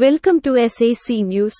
Welcome to SAC news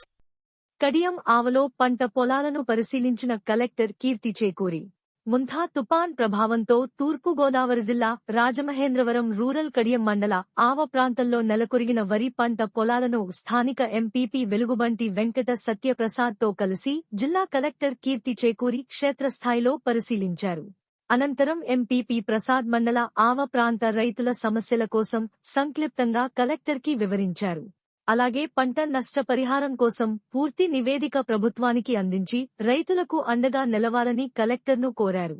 Kadiyam ఆవలో పంట పొలాలను పరిశీలించిన కలెక్టర్ కీర్తి చేకూరి. ముంథా తుపాన్ ప్రభావంతో తూర్పు గోదావరి జిల్లా రాజమహేంద్రవరం రూరల్ కడియం మండల ఆవ ప్రాంతంలో నెలకొరిగిన వరి పంట పొలాలను స్థానిక ఎంపీపీ వెలుగుబంటి వెంకట సత్యప్రసాద్తో కలిసి జిల్లా కలెక్టర్ కీర్తి చేకూరి క్షేత్రస్థాయిలో పరిశీలించారు. అనంతరం ఎంపీపీ ప్రసాద్ మండల ఆవ ప్రాంత రైతుల సమస్యల కోసం సంక్లిప్తంగా కలెక్టర్కి వివరించారు. అలాగే పంట నష్టపరిహారం కోసం పూర్తి నివేదిక ప్రభుత్వానికి అందించి రైతులకు అండగా నిలవాలని కలెక్టర్ను కోరారు.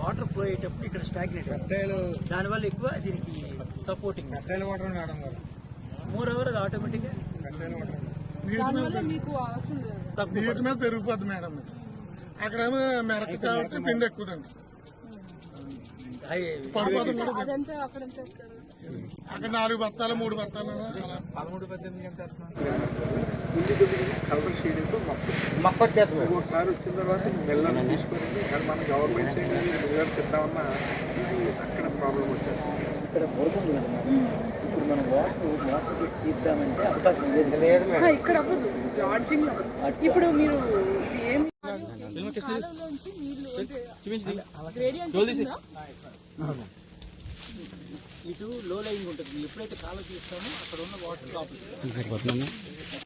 వాటర్ ఫ్లో అయ్యేటప్పుడు ఇక్కడ స్టాగ్నేట్ దానివల్ల ఎక్కువ దీనికి సపోర్టింగ్. కట్టాయలు వాటర్ మేడం గారు మోర్ ఓవర్ అది ఆటోమేటిక్గా నీటి మీద పెరిగిపోద్ది మేడం. అక్కడేమో మెరక కాబట్టి పిండి ఎక్కువదండి. అక్కడ నాలుగు బత్తాలు మూడు బత్తాలు పదమూడు పద్దెనిమిది ఎంత కలర్ షీడింగ్ మక్కటి చేస్తాం ఒకసారి వచ్చిన తర్వాత మెల్లని తీసుకొని కానీ మన గవర్నమెంట్ సైడ్ ఇద్దామన్నా అక్కడ ప్రాబ్లం వచ్చేది ఇక్కడ. ఇప్పుడు మనం వాటర్ వాటర్ పెట్టి తీద్దామంటే అవకాశం లేదు. ఇక్కడ ఇప్పుడు మీరు నీళ్ళు? ఇటు లో లైన్ ఉంటుంది. ఎప్పుడైతే కాలువ తీస్తామో అక్కడ ఉన్న వాటర్ లోపలికి